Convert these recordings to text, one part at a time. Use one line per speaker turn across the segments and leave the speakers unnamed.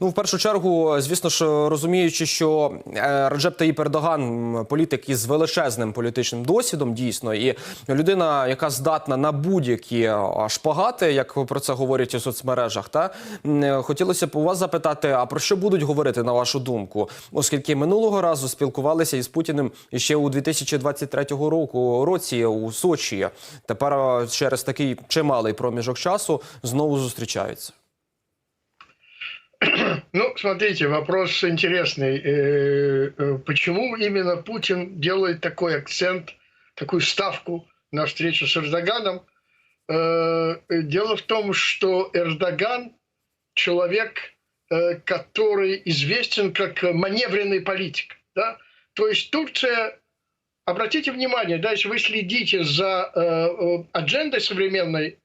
Ну, в першу чергу, звісно ж, розуміючи, що е, Реджеп Таїп Ердоган політик із величезним політичним досвідом, дійсно, і людина, яка здатна на будь-які е, шпагати, як про це говорять у соцмережах, та е, хотілося б у вас запитати, а про що будуть говорити на вашу думку? Оскільки минулого разу спілкувалися із Путіним ще у 2023 року році у Сочі. Тепер через такий чималий проміжок часу знову зустрічаються.
Ну, смотрите, вопрос интересный. Э, э, Почему именно Путин делает такой акцент, такую ставку на встречу с Эрдоганом? Э, Дело в том, что Эрдоган человек, который известен как маневренный политик. Да? То есть Турция, обратите внимание, да, если вы следите за аджендой современной,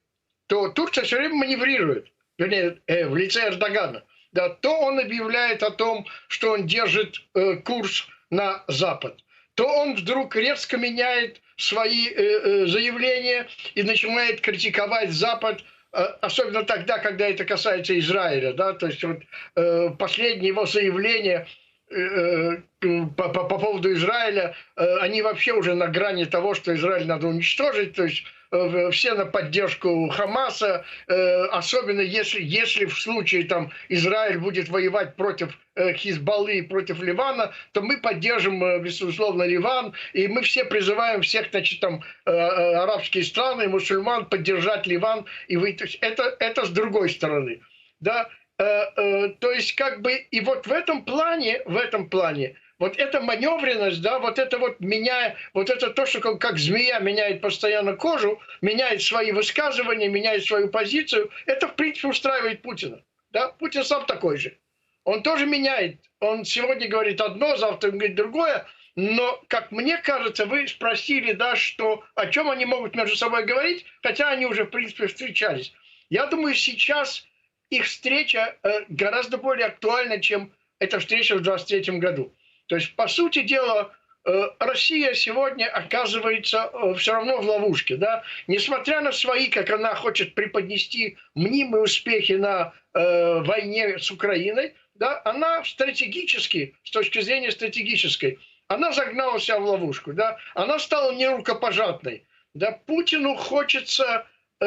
то Турция все время маневрирует, вернее, в лице Эрдогана. Да, то он объявляет о том, что он держит э, курс на Запад, то он вдруг резко меняет свои э, э, заявления и начинает критиковать Запад, э, особенно тогда, когда это касается Израиля. Да? То есть вот, э, последнее его заявление по, по- по поводу Израиля, э, они вообще уже на грани того, что Израиль надо уничтожить, то есть э, все на поддержку Хамаса, э, особенно если, если в случае там Израиль будет воевать против э, Хизбаллы и против Ливана, то мы поддержим, э, безусловно, Ливан, и мы все призываем всех, значит, там, э, э, арабские страны, мусульман поддержать Ливан, и вы, то есть это, это с другой стороны, да, Э, э, то есть как бы и вот в этом плане, в этом плане, вот эта маневренность, да, вот это вот меняя, вот это то, что как, как змея меняет постоянно кожу, меняет свои высказывания, меняет свою позицию, это в принципе устраивает Путина, да, Путин сам такой же, он тоже меняет, он сегодня говорит одно, завтра говорит другое, но, как мне кажется, вы спросили, да, что, о чем они могут между собой говорить, хотя они уже, в принципе, встречались. Я думаю, сейчас их встреча э, гораздо более актуальна, чем эта встреча в 23 году. То есть, по сути дела, э, Россия сегодня оказывается э, все равно в ловушке. Да? Несмотря на свои, как она хочет преподнести мнимые успехи на войне с Украиной, да, она стратегически, с точки зрения стратегической, она загнала себя в ловушку. Да? Она стала нерукопожатной. Да? Путину хочется э,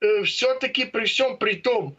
э, все-таки при всем при том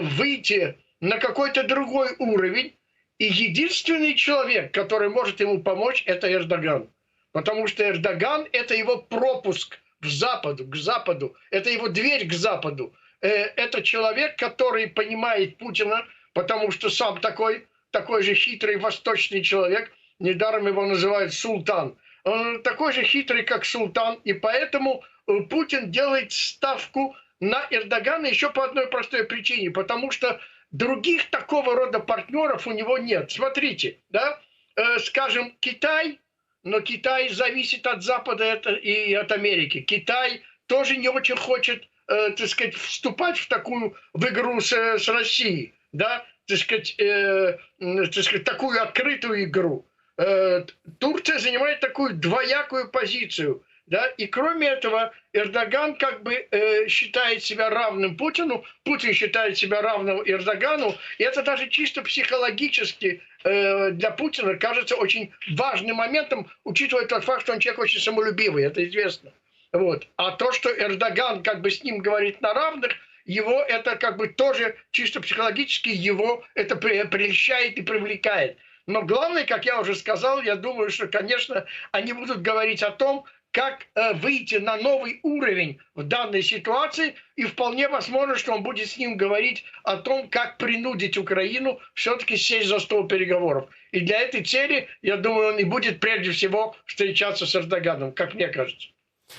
выйти на какой-то другой уровень. И единственный человек, который может ему помочь, это Эрдоган. Потому что Эрдоган – это его пропуск в Западу, к Западу. Это его дверь к Западу. Э, Это человек, который понимает Путина, потому что сам такой, такой же хитрый восточный человек. Недаром его называют султан. Он такой же хитрый, как султан. И поэтому э, Путин делает ставку на Эрдогана еще по одной простой причине. Потому что других такого рода партнеров у него нет. Смотрите, да, э, скажем, Китай, но Китай зависит от Запада и от Америки. Китай тоже не очень хочет, э, так сказать, вступать в такую в игру с, с Россией, да, так сказать, э, так сказать, такую открытую игру. Э, Турция занимает такую двоякую позицию. Да? И кроме этого, Эрдоган как бы э, считает себя равным Путину, Путин считает себя равным Эрдогану, и это даже чисто психологически э, для Путина кажется очень важным моментом, учитывая тот факт, что он человек очень самолюбивый, это известно. Вот. А то, что Эрдоган как бы с ним говорит на равных, его это как бы тоже чисто психологически его это прельщает и привлекает. Но главное, как я уже сказал, я думаю, что, конечно, они будут говорить о том, как э, выйти на новый уровень в данной ситуации, и вполне возможно, что он будет с ним говорить о том, как принудить Украину все-таки сесть за стол переговоров. И для этой цели, я думаю, он и будет прежде всего встречаться с Эрдоганом, как мне кажется.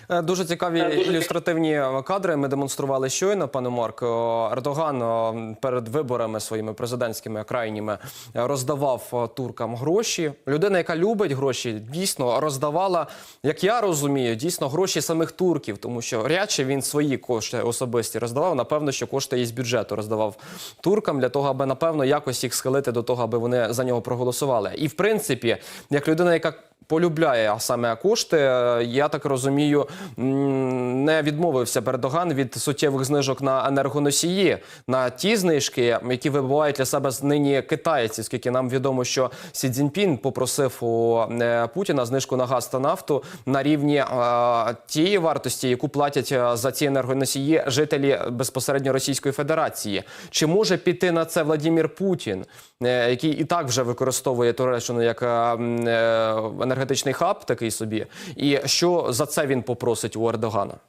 Е, Дуже цікаві ілюстративні кадри ми демонстрували щойно, пане Марк. Ердоган перед виборами своїми президентськими крайніми е, роздавав туркам гроші. Людина, яка любить гроші, дійсно роздавала, як я розумію, дійсно гроші самих турків, тому що рядше він свої кошти особисті роздавав. Напевно, що кошти із бюджету роздавав туркам для того, аби напевно якось їх схилити до того, аби вони за нього проголосували. І в принципі, як людина, яка полюбляє саме кошти. е, Я так розумію, не відмовився Ердоган від суттєвих знижок на енергоносії на ті знижки, які вибивають для себе нині китайці, оскільки нам відомо, що Сі Цзіньпін попросив у е, Путіна знижку на газ та нафту на рівні е, тієї вартості, яку платять е, за ці енергоносії жителі безпосередньо Російської Федерації. Чи може піти на це Владімір Путін, який і так вже використовує Туреччину як енергетичний хаб, такий собі, і що за це він попросить у Ердогана?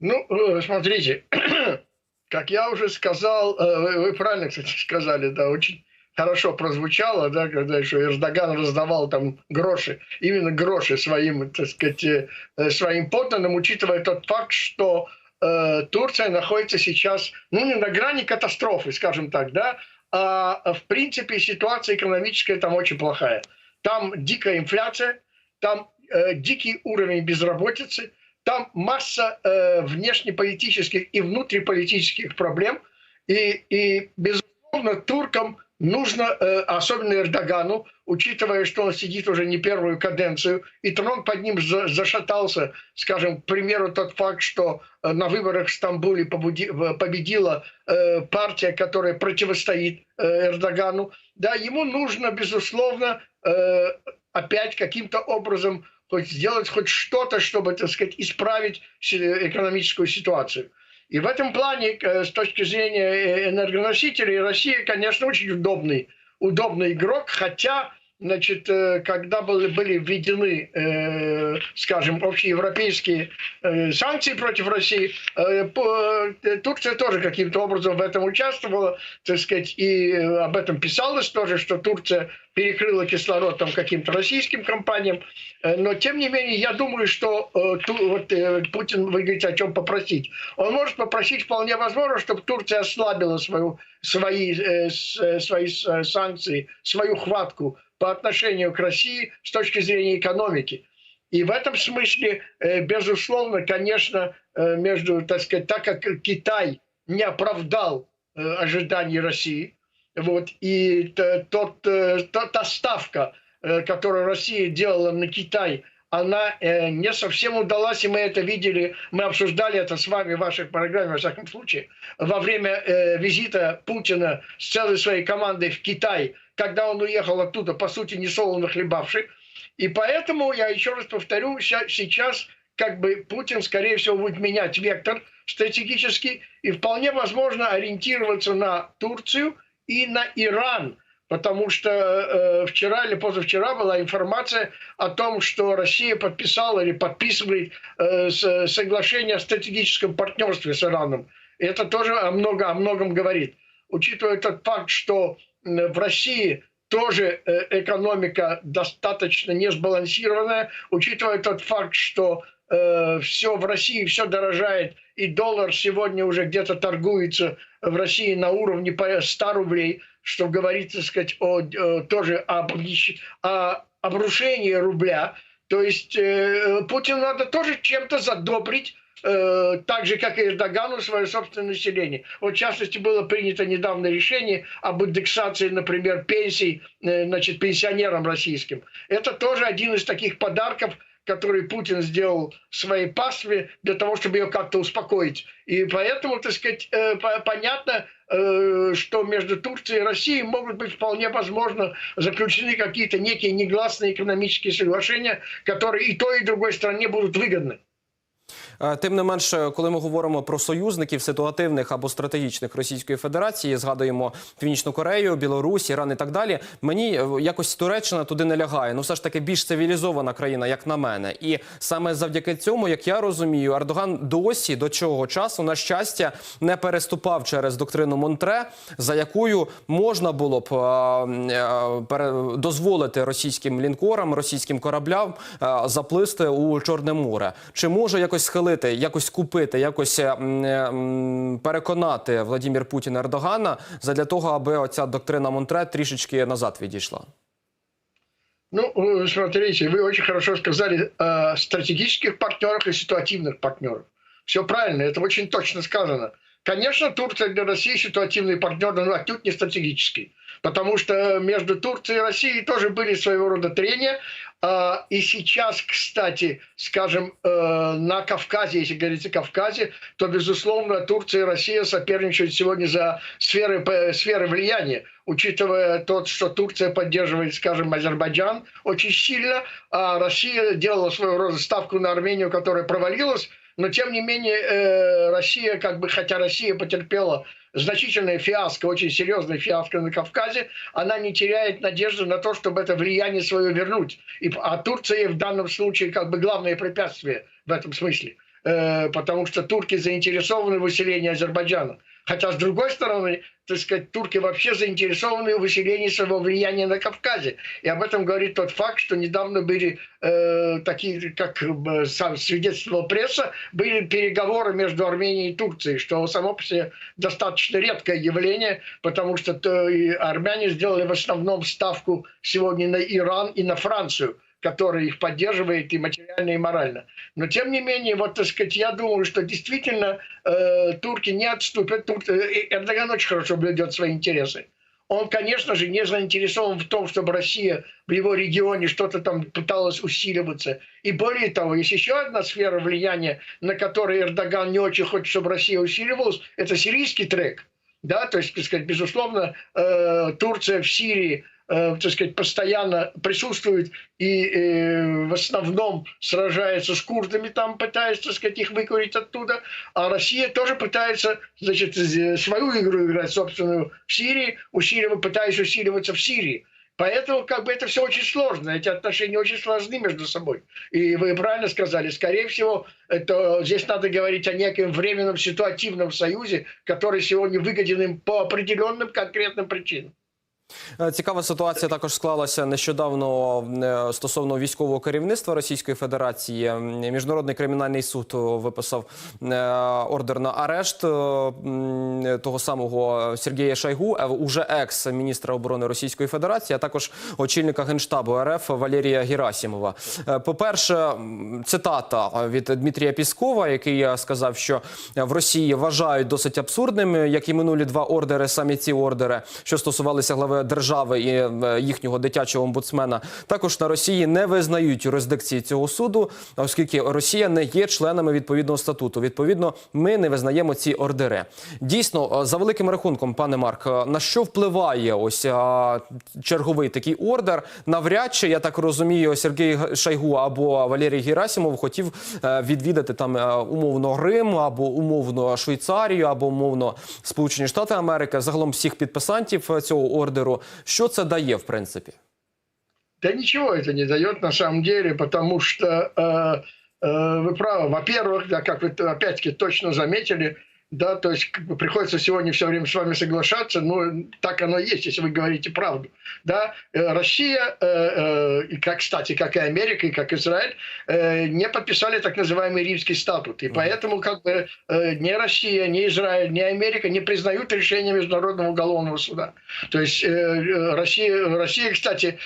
Ну, э, смотрите, как я уже сказал, э, вы вы правильно, кстати, сказали, да, очень хорошо прозвучало, да, когда еще Эрдоган раздавал там гроши, именно гроши своим, так сказать, э, своим подданным, учитывая тот факт, что э, Турция находится сейчас, ну, не на грани катастрофы, скажем так, да, а в принципе ситуация экономическая там очень плохая. Там дикая инфляция, там э, дикий уровень безработицы, там масса э, внешнеполитических и внутриполитических проблем. И, и безусловно, туркам нужно, э, особенно Эрдогану, учитывая, что он сидит уже не первую каденцию, и трон под ним за- зашатался, скажем, к примеру, тот факт, что э, на выборах в Стамбуле побуди- победила э, партия, которая противостоит э, Эрдогану, да, ему нужно, безусловно, э, опять каким-то образом хоть сделать хоть что-то, чтобы, так сказать, исправить экономическую ситуацию. И в этом плане, э, с точки зрения э, энергоносителей, Россия, конечно, очень удобный, удобный игрок, хотя, значит, э, когда были, были введены, э, скажем, общеевропейские э, санкции против России, э, э, Турция тоже каким-то образом в этом участвовала, так сказать, и э, об этом писалось тоже, что Турция перекрыла кислород там каким-то российским компаниям. Но, тем не менее, я думаю, что ту- вот, Путин, вы говорите, о чем попросить. Он может попросить вполне возможно, чтобы Турция ослабила свою, свои, свои санкции, свою хватку по отношению к России с точки зрения экономики. И в этом смысле, э, безусловно, конечно, э, между, так сказать, так как Китай не оправдал э, ожиданий России, вот, и тот, та, та ставка, которую Россия делала на Китай, она не совсем удалась, и мы это видели, мы обсуждали это с вами в ваших программе, во всяком случае, во время визита Путина с целой своей командой в Китай, когда он уехал оттуда, по сути, не солоно хлебавший. И поэтому, я еще раз повторю, сейчас как бы Путин, скорее всего, будет менять вектор стратегический и вполне возможно ориентироваться на Турцию и на Иран, потому что э, вчера или позавчера была информация о том, что Россия подписала или подписывает э, с- соглашение о стратегическом партнерстве с Ираном. Это тоже о, много, о многом говорит. Учитывая тот факт, что в России тоже э, экономика достаточно несбалансированная, учитывая тот факт, что все в России, все дорожает, и доллар сегодня уже где-то торгуется в России на уровне по 100 рублей, что говорит, так сказать, о, э, тоже об, о обрушении рубля. То есть э, Путину надо тоже чем-то задобрить э, так же, как и Эрдогану, свое собственное население. Вот, в частности, было принято недавно решение об индексации, например, пенсий э, значит, пенсионерам российским. Это тоже один из таких подарков, который Путин сделал своей пастве для того, чтобы ее как-то успокоить. И поэтому, так сказать, э, по- понятно, что между Турцией и Россией могут быть вполне возможно заключены какие-то некие негласные экономические соглашения, которые и той, и другой стране будут выгодны.
Е, Тим не менше, коли ми говоримо про союзників ситуативних або стратегічних Російської Федерації, згадуємо Північну Корею, Білорусь, Іран і так далі. Мені е, якось Туреччина туди не лягає. Ну, все ж таки більш цивілізована країна, як на мене. І саме завдяки цьому, як я розумію, Ердоган досі до цього часу, на щастя, не переступав через доктрину Монтре, за якою можна було б е, дозволити російським лінкорам, російським кораблям заплисти у Чорне море. Чи може якось схилити, якось купити, якось е, м, е, м, переконати Владимир Путін Ердогана задля того, аби оця доктрина Монтре трішечки назад відійшла?
Ну, вы смотрите, вы очень хорошо сказали о стратегических партнерах и ситуативных партнерах. Все правильно, это очень точно сказано. Конечно, Турция для России ситуативный партнер, но отнюдь не стратегический. Потому что между Турцией и Россией тоже были своего рода трения. А, И сейчас, кстати, скажем, э, на Кавказе, если говорить о Кавказе, то, безусловно, Турция и Россия соперничают сегодня за сферы, сферы влияния, учитывая то, что Турция поддерживает, скажем, Азербайджан очень сильно, а Россия делала своего рода ставку на Армению, которая провалилась, но, тем не менее, э, Россия, как бы, хотя Россия потерпела значительная фиаско, очень серьезная фиаско на Кавказе, она не теряет надежды на то, чтобы это влияние свое вернуть. И, а Турция в данном случае как бы главное препятствие в этом смысле. Э, потому что турки заинтересованы в усилении Азербайджана. Хотя, с другой стороны, так сказать, турки вообще заинтересованы в усилении своего влияния на Кавказе. И об этом говорит тот факт, что недавно были э, такие, как э, сам свидетельствовала пресса, были переговоры между Арменией и Турцией, что само по себе достаточно редкое явление, потому что то, и армяне сделали в основном ставку сегодня на Иран и на Францию который их поддерживает и материально, и морально. Но тем не менее, вот так сказать, я думаю, что действительно э, турки не отступят. Тур... э, Эрдоган очень хорошо блюдет свои интересы. Он, конечно же, не заинтересован в том, чтобы Россия в его регионе что-то там пыталась усиливаться. И более того, есть еще одна сфера влияния, на которой Эрдоган не очень хочет, чтобы Россия усиливалась, это сирийский трек. Да, то есть, так сказать, безусловно, э, Турция в Сирии так сказать, постоянно присутствует и э, в основном сражается с курдами там, пытаясь, так сказать, их выкурить оттуда. А Россия тоже пытается, значит, э, свою игру играть, собственную, в Сирии, усиливая, пытаясь усиливаться в Сирии. Поэтому как бы это все очень сложно, эти отношения очень сложны между собой. И вы правильно сказали, скорее всего, это, здесь надо говорить о неком временном ситуативном союзе, который сегодня выгоден им по определенным конкретным причинам.
Е, Цікава ситуація також склалася нещодавно е, стосовно військового керівництва Російської Федерації. Міжнародний кримінальний суд виписав е, ордер на арешт того самого Сергія Шойгу, е, уже екс-міністра оборони Російської Федерації, а також очільника генштабу РФ Валерія Герасімова. Е, По-перше, цитата від Дмитрія Піскова, який сказав, що в Росії вважають досить абсурдним, як і минулі два ордери, самі ці ордери, що стосувалися глави держави і е, їхнього дитячого омбудсмена, також на Росії не визнають юрисдикції цього суду, оскільки Росія не є членами відповідного статуту. Відповідно, ми не визнаємо ці ордери. Дійсно, е, за великим рахунком, пане Марк, е, на що впливає ось черговий такий ордер? Навряд чи я так розумію, Сергій Шойгу або Валерій Герасимов хотів відвідати там умовно Рим або умовно Швейцарію, або умовно Сполучені Штати Америки, загалом всіх підписантів цього ордеру. Що це дає, в принципі?
Да ничего это не дает на самом деле, потому что э, э, вы правы. Во-первых, да, как вы опять-таки точно заметили, да, то есть приходится сегодня все время с вами соглашаться, но так оно есть, если вы говорите правду. Да, Э, Россия, э, э, как, кстати, как и Америка, и как Израиль, э, не подписали так называемый Римский статут. И поэтому как бы э, ни Россия, ни Израиль, ни Америка не признают решение Международного уголовного суда. То есть э, э, Россия, Россия, кстати,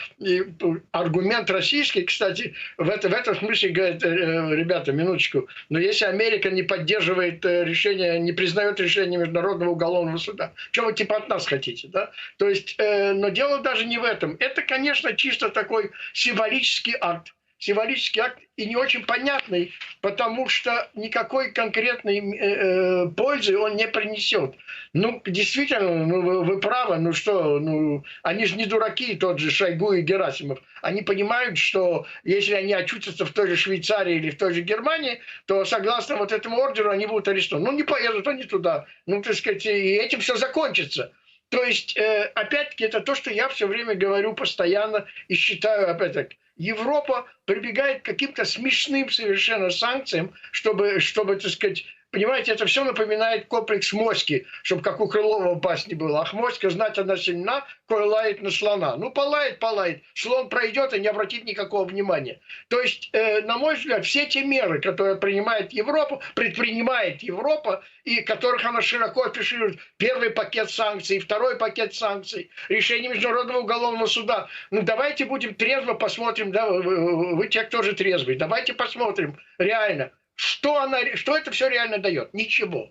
аргумент российский, кстати, в, это, в этом смысле говорит, э, ребята, минуточку, но если Америка не поддерживает э, решение, не признает решение Международного уголовного суда, что вы типа от нас хотите, да? То есть, э, но дело даже не в этом. Это, конечно, чисто такой символический акт. Символический акт и не очень понятный, потому что никакой конкретной э, э, пользы он не принесет. Ну, действительно, ну, вы, вы правы, ну что, ну, они же не дураки, тот же Шойгу и Герасимов. Они понимают, что если они очутятся в той же Швейцарии или в той же Германии, то согласно вот этому ордеру они будут арестованы. Ну, не поедут они туда. Ну, так сказать, и этим все закончится. То есть, э, опять-таки, это то, что я все время говорю постоянно и считаю, опять-таки, Европа прибегает к каким-то смешным совершенно санкциям, чтобы, чтобы, так сказать, Понимаете, это все напоминает комплекс моськи, чтобы как у Крылова в басне было. Ах, моська, знать она сильна, кое лает на слона. Ну, полает, полает. Слон пройдет и не обратит никакого внимания. То есть, э, на мой взгляд, все те меры, которые принимает Европа, предпринимает Европа, и которых она широко афиширует, первый пакет санкций, второй пакет санкций, решение Международного уголовного суда. Ну, давайте будем трезво посмотрим, да, вы, вы- вы те, кто же трезвый, давайте посмотрим реально, что, она, что это все реально дает? Ничего.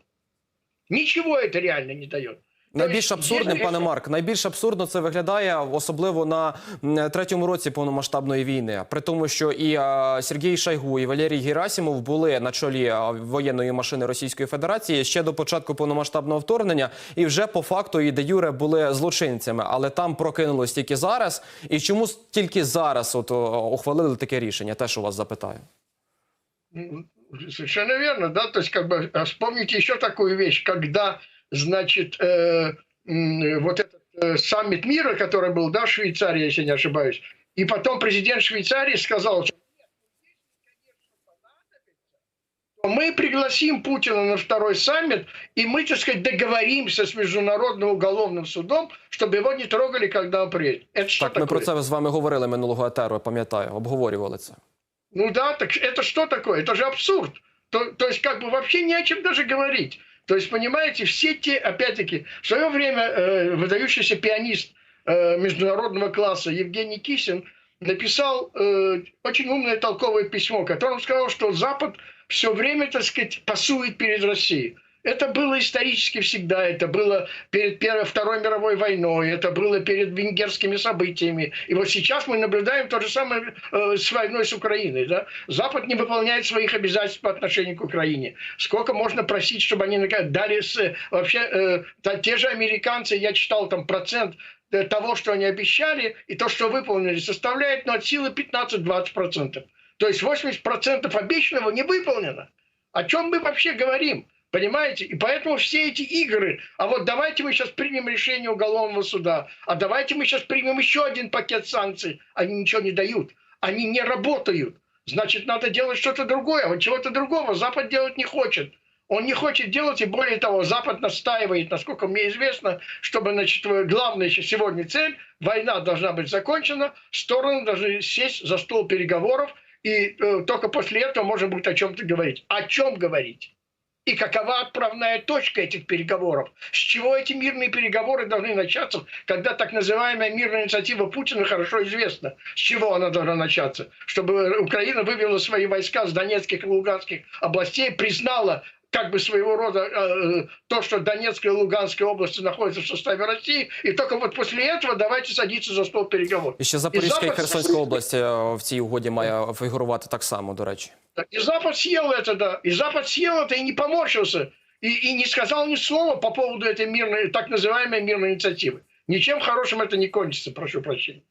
Ничего это реально не дает.
Найбільш абсурдним, пане Марк, найбільш абсурдно це виглядає, особливо на третьому році повномасштабної війни. При тому, що і Сергій Шайгу, і Валерій Герасимов були на чолі воєнної машини Російської Федерації ще до початку повномасштабного вторгнення, і вже по факту і де юре були злочинцями. Але там прокинулось тільки зараз. І чому тільки зараз от ухвалили таке рішення? Теж у вас запитаю.
Совершенно верно, да, то есть как бы а вспомните еще такую вещь, когда, значит, э, м, вот этот э, саммит мира, который был, да, в Швейцарии, если не ошибаюсь, и потом президент Швейцарии сказал, что то мы пригласим Путина на второй саммит, и мы, так сказать, договоримся с Международным уголовным судом, чтобы его не трогали, когда он приедет. Это что
Так, ми
такое?
про це з вами говорили минулого етеру, пам'ятаю, обговорювали це.
Ну да, так это что такое? Это же абсурд. То, то есть как бы вообще не о чем даже говорить. То есть, понимаете, все те, опять-таки, в свое время э, выдающийся пианист э, международного класса Евгений Кисин написал э, очень умное толковое письмо, в котором сказал, что Запад все время, так сказать, пасует перед Россией. Это было исторически всегда, это было перед Первой, Второй мировой войной, это было перед венгерскими событиями. И вот сейчас мы наблюдаем то же самое э, с войной с Украиной. Да? Запад не выполняет своих обязательств по отношению к Украине. Сколько можно просить, чтобы они дали... С, вообще, э, та- те же американцы, я читал там процент э, того, что они обещали, и то, что выполнили, составляет ну, от силы 15-20%. То есть 80% обещанного не выполнено. О чем мы вообще говорим? Понимаете? И поэтому все эти игры, а вот давайте мы сейчас примем решение уголовного суда, а давайте мы сейчас примем еще один пакет санкций, они ничего не дают, они не работают. Значит, надо делать что-то другое, вот чего-то другого Запад делать не хочет. Он не хочет делать, и более того, Запад настаивает, насколько мне известно, чтобы, значит, главная еще сегодня цель, война должна быть закончена, стороны должны сесть за стол переговоров, и э, только после этого можно будет о чем-то говорить. О чем говорить? И какова отправная точка этих переговоров? С чего эти мирные переговоры должны начаться, когда так называемая мирная инициатива Путина хорошо известна? С чего она должна начаться? Чтобы Украина вывела свои войска с Донецких и Луганских областей, признала как бы своего рода э, то, что Донецкая и Луганская области находятся в составе России, и только вот после этого давайте садиться за стол переговоров.
І ще Запорізька і
Запад-
Херсонська область е, в цій угоді має фігурувати так само, до речі.
И Запад съел это, да. И Запад съел это и не поморщился. И, и не сказал ни слова по поводу этой мирной, так называемой мирной инициативы. Ничем хорошим это не кончится, прошу прощения.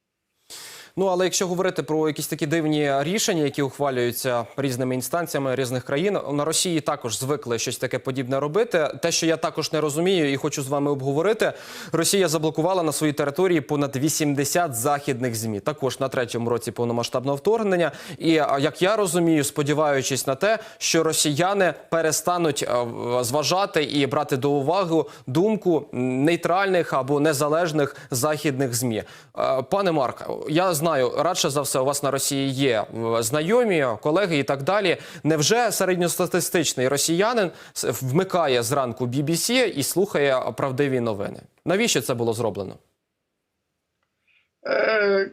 Ну але якщо говорити про якісь такі дивні рішення, які ухвалюються різними інстанціями різних країн, на Росії також звикли щось таке подібне робити. Те, що я також не розумію і хочу з вами обговорити, Росія заблокувала на своїй території понад 80 західних змі, також на третьому році повномасштабного вторгнення. І як я розумію, сподіваючись на те, що росіяни перестануть е, зважати і брати до уваги думку нейтральних або незалежних західних змі. Е, Пане Марк, я знаю, радше за все, у вас на Росії є е, знайомі, колеги і так далі. Невже середньостатистичний росіянин вмикає зранку BBC і слухає правдиві новини? Навіщо це було зроблено?
Э,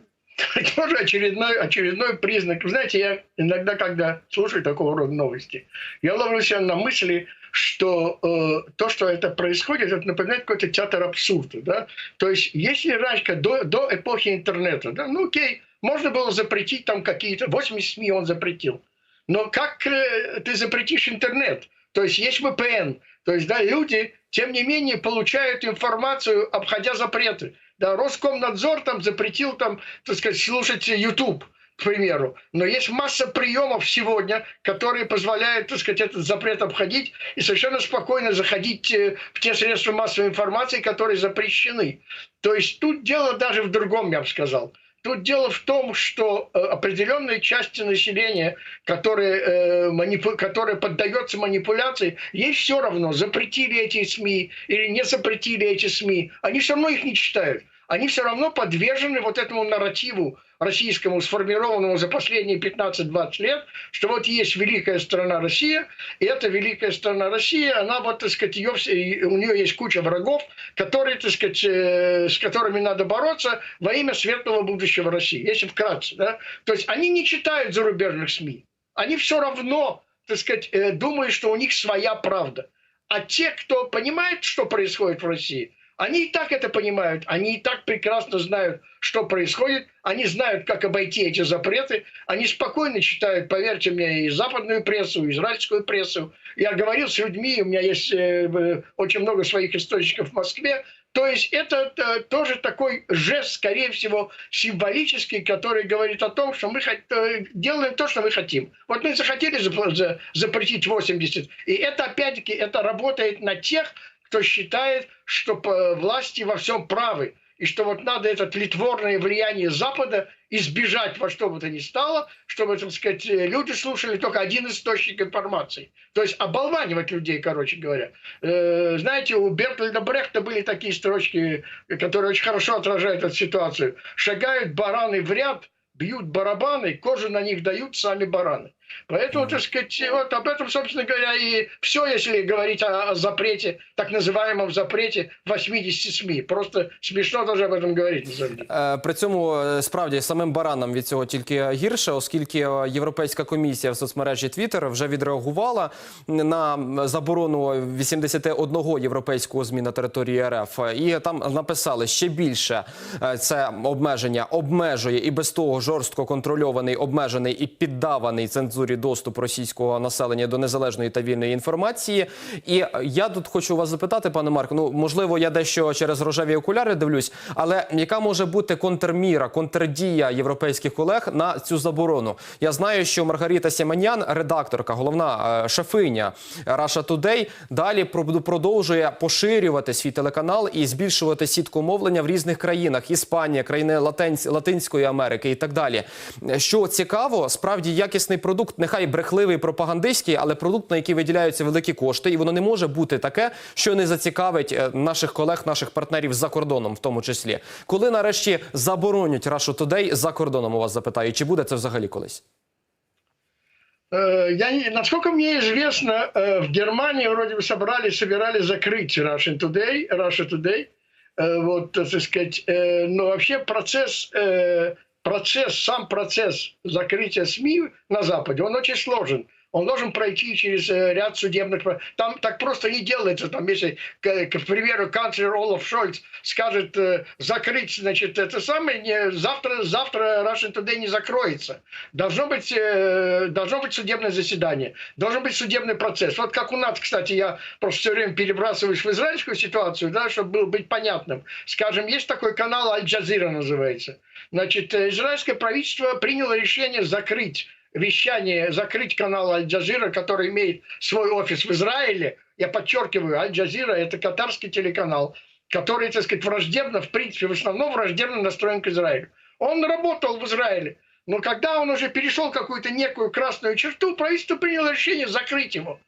Тоже очередной, очередной признак. Знаете, я иногда, когда слушаю такого рода новости, я ловлю себя на мысли, что э, то, что это происходит, это напоминает какой-то театр абсурда. Да? То есть, если раньше, до, до эпохи интернета, да, ну окей, можно было запретить там какие-то, 80 СМИ он запретил. Но как э, ты запретишь интернет? То есть есть VPN. То есть, да, люди, тем не менее, получают информацию, обходя запреты. Да, Роскомнадзор там запретил там, так сказать, слушать YouTube, к примеру. Но есть масса приемов сегодня, которые позволяют, так сказать, этот запрет обходить и совершенно спокойно заходить э, в те средства массовой информации, которые запрещены. То есть тут дело даже в другом, я бы сказал. Тут дело в том, что э, определенные части населения, которые, э, которые поддаются манипуляции, ей все равно, запретили эти СМИ или не запретили эти СМИ, они все равно их не читают. Они все равно подвержены вот этому нарративу российскому, сформированному за последние 15-20 лет, что вот есть великая страна Россия, и эта великая страна Россия, она вот, так сказать, ее, у нее есть куча врагов, которые, так сказать, э, с которыми надо бороться во имя светлого будущего России, если вкратце. Да? То есть они не читают зарубежных СМИ. Они все равно, так сказать, э, думают, что у них своя правда. А те, кто понимает, что происходит в России, Они и так это понимают, они и так прекрасно знают, что происходит, они знают, как обойти эти запреты, они спокойно читают, поверьте мне, и западную прессу, и израильскую прессу. Я говорил с людьми, у меня есть э, очень много своих источников в Москве, то есть это э, тоже такой жест, скорее всего, символический, который говорит о том, что мы э, делаем то, что мы хотим. Вот мы захотели запретить 80, и это опять-таки это работает на тех, кто считает, что власти во всем правы, и что вот надо это тлетворное влияние Запада избежать во что бы то ни стало, чтобы, так сказать, люди слушали только один источник информации. То есть оболванивать людей, короче говоря. Э, знаете, у Бертольда Брехта были такие строчки, которые очень хорошо отражают эту ситуацию. «Шагают бараны в ряд, бьют барабаны, кожу на них дают сами бараны». Поэтому, так сказать, вот об этом, собственно говоря, и все, если говорить о, о запрете, так называемом запрете 80 СМІ. Просто смішно даже об этом говорити. на самом деле.
Е, При цьому е, справді самим баранам від цього тільки гірше, оскільки е, Європейська комісія в соцмережі Twitter вже відреагувала на заборону 81 європейського ЗМІ на території РФ. І там написали ще більше е, це обмеження обмежує і без того жорстко контрольований, обмежений і піддаваний цензурі доступ російського населення до незалежної та вільної інформації. І е, я тут хочу вас запитати, пане Марко. Ну можливо, я дещо через рожеві окуляри дивлюсь, але яка може бути контрміра, контрдія європейських колег на цю заборону? Я знаю, що Маргарита Сіманян, редакторка, головна е, шефиня Russia Today, далі продовжує поширювати свій телеканал і збільшувати сітку мовлення в різних країнах: Іспанія, країни Латинсь- Латинської Америки і так далі. Що цікаво, справді якісний продукт, нехай брехливий, пропагандистський, але продукт, на який виділяються великі кошти, і воно не може бути таке, що не зацікавить е, наших колег, наших партнерів за кордоном, в тому числі. Коли нарешті заборонять Russia Today за кордоном, у вас запитаю, чи буде це взагалі колись?
Э, Я, не- насколько мне известно, э, в Германии вроде бы собрали, собирались закрыть Russian Today, Russia Today. Э, Вот, так сказать, э, но вообще процесс, э, процесс, сам процесс закрытия СМИ на Западе, он очень сложен. Он должен пройти через э, ряд судебных... Там так просто не делается. Там, если, к, к примеру, канцлер Олаф Шольц скажет э, закрыть, значит, это самое, не, завтра, завтра Russian Today не закроется. Должно быть, э, должно быть судебное заседание, должен быть судебный процесс. Вот как у нас, кстати, я просто все время перебрасываюсь в израильскую ситуацию, да, чтобы было быть понятным. Скажем, есть такой канал Аль-Джазира называется. Значит, э, израильское правительство приняло решение закрыть вещание, закрыть канал Аль-Джазира, который имеет свой офис в Израиле. Я подчеркиваю, Аль-Джазира – это катарский телеканал, который, так сказать, враждебно, в принципе, в основном враждебно настроен к Израилю. Он работал в Израиле, но когда он уже перешел какую-то некую красную черту, правительство приняло решение закрыть его.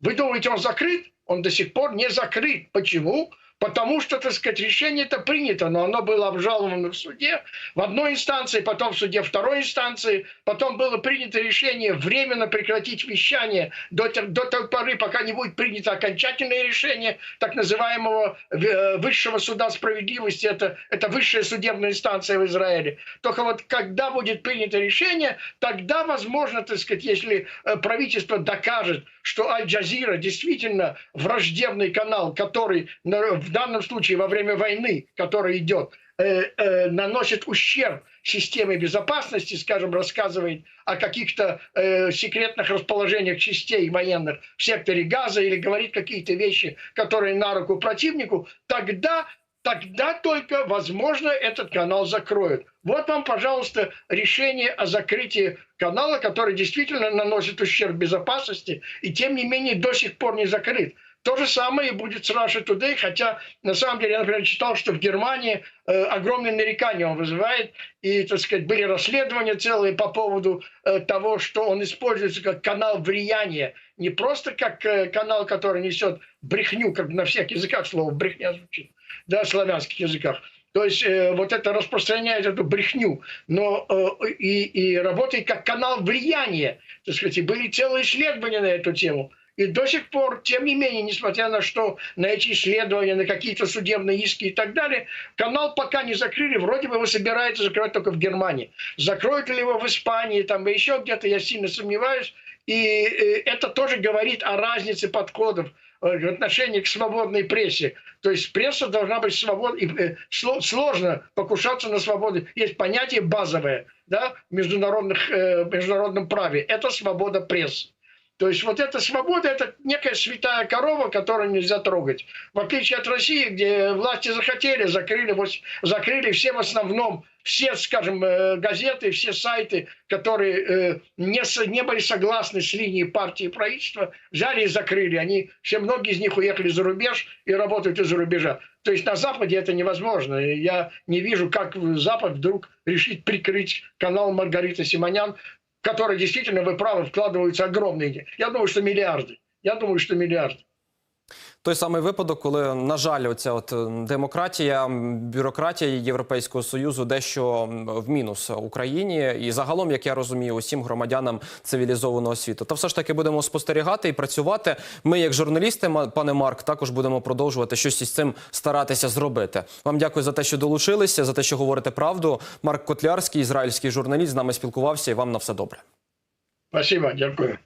Вы думаете, он закрыт? Он до сих пор не закрыт. Почему? Потому что, так сказать, решение это принято, но оно было обжаловано в суде в одной инстанции, потом в суде второй инстанции, потом было принято решение временно прекратить вещание до, до той поры, пока не будет принято окончательное решение так называемого э, высшего суда справедливости, это, это высшая судебная инстанция в Израиле. Только вот когда будет принято решение, тогда возможно, так сказать, если э, правительство докажет, что Аль-Джазира действительно враждебный канал, который в данном случае во время войны, который идет, э, э, наносит ущерб системе безопасности, скажем, рассказывает о каких-то э, секретных расположениях частей военных в секторе Газа или говорит какие-то вещи, которые на руку противнику, тогда тогда только, возможно, этот канал закроют. Вот вам, пожалуйста, решение о закрытии канала, который действительно наносит ущерб безопасности и, тем не менее, до сих пор не закрыт. То же самое и будет с Russia Today, хотя, на самом деле, я, например, читал, что в Германии э, огромные нарекания он вызывает, и, так сказать, были расследования целые по поводу э, того, что он используется как канал влияния, не просто как э, канал, который несет брехню, как на всех языках слово брехня звучит, да, славянских языках. То есть э, вот это распространяет эту брехню, но э, и, и работает как канал влияния. Так сказать, и были целые исследования на эту тему. И до сих пор, тем не менее, несмотря на что, на эти исследования, на какие-то судебные иски и так далее, канал пока не закрыли, вроде бы его собираются закрывать только в Германии. Закроют ли его в Испании, там и еще где-то, я сильно сомневаюсь. И э, это тоже говорит о разнице подходов э, в отношении к свободной прессе. То есть пресса должна быть свободной. Э, сло- сложно покушаться на свободу. Есть понятие базовое да, в международных, э, международном праве. Это свобода прессы. То есть вот эта свобода – это некая святая корова, которую нельзя трогать. В отличие от России, где власти захотели, закрыли, вось- закрыли все в основном, все, скажем, э, газеты, все сайты, которые э, не, не были согласны с линией партии и правительства, взяли и закрыли. Они, все многие из них уехали за рубеж и работают из-за рубежа. То есть на Западе это невозможно. Я не вижу, как Запад вдруг решит прикрыть канал Маргариты Симонян, в который действительно, вы правы, вкладываются огромные деньги. Я думаю, что миллиарды. Я думаю, что миллиарды.
Той самий випадок, коли, на жаль, оця от демократія, бюрократія Європейського союзу дещо в мінус Україні і загалом, як я розумію, усім громадянам цивілізованого світу. Та все ж таки будемо спостерігати і працювати. Ми, як журналісти, пане Марк, також будемо продовжувати щось із цим старатися зробити. Вам дякую за те, що долучилися, за те, що говорите правду. Марк Котлярський, ізраїльський журналіст, з нами спілкувався. І вам на все добре.
Спасибо, дякую.